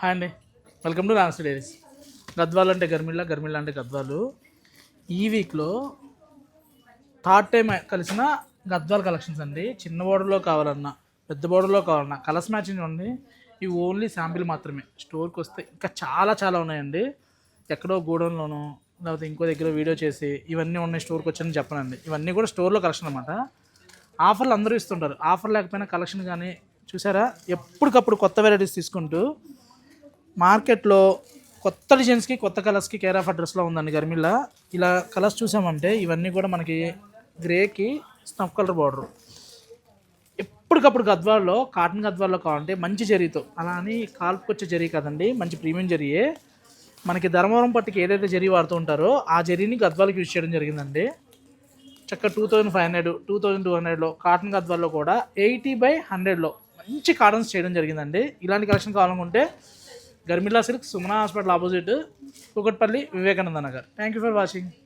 Hi అండి. Welcome to Ran's diaries. Gadwal అంటే గర్మిళ్ళ గర్మిళ్ళ అంటే గద్వాలు. ఈ వీక్లో థర్డ్ టైం కలిసిన గద్వాల కలెక్షన్స్ అండి. చిన్న బోర్డర్లో కావాలన్నా పెద్ద బోర్డర్లో కావాలన్నా కలర్స్ మ్యాచింగ్ ఉంది ఇవి ఓన్లీ శాంపిల్ మాత్రమే. స్టోర్కి వస్తే ఇంకా చాలా చాలా ఉన్నాయండి. ఎక్కడో గూడెంలోనో లేకపోతే ఇంకో దగ్గర వీడియో చేసి ఇవన్నీ ఉన్నాయి స్టోర్కి వచ్చాయని చెప్పనండి. ఇవన్నీ కూడా స్టోర్లో కలెక్షన్ అనమాట ఆఫర్లు అందరూ ఇస్తుంటారు. ఆఫర్ లేకపోయినా కలెక్షన్ కానీ చూసారా? ఎప్పటికప్పుడు కొత్త వెరైటీస్ తీసుకుంటూ మార్కెట్లో కొత్త డిజైన్స్కి కొత్త కలర్స్కి కేర్ ఆఫ్ అడ్రస్లో ఉందండి గర్మిల్లా. ఇలా కలర్స్ చూసామంటే ఇవన్నీ కూడా మనకి గ్రేకి స్నఫ్ కలర్ బార్డర్ ఎప్పటికప్పుడు గద్వాల్లో కాటన్ గద్వాల్లో కావాలంటే మంచి జరీతో అలా అని కాల్పుకొచ్చే జరీ కదండి మంచి ప్రీమియం జరీయే. మనకి ధర్మవరం పట్టుకి ఏదైతే జరీ వాడుతూ ఉంటారో ఆ జరీని గద్వాలకు యూజ్ చేయడం జరిగిందండి. చక్క two thousand five hundred two thousand two హండ్రెడ్లో కాటన్ గద్వాల్లో కూడా ఎయిటీ బై హండ్రెడ్లో మంచి కాటన్స్ చేయడం జరిగిందండి. ఇలాంటి కలెక్షన్ కావాలనుకుంటే Garmilla silk Sumana hospital opposite Kukatpally Vivekananda Nagar thank you for watching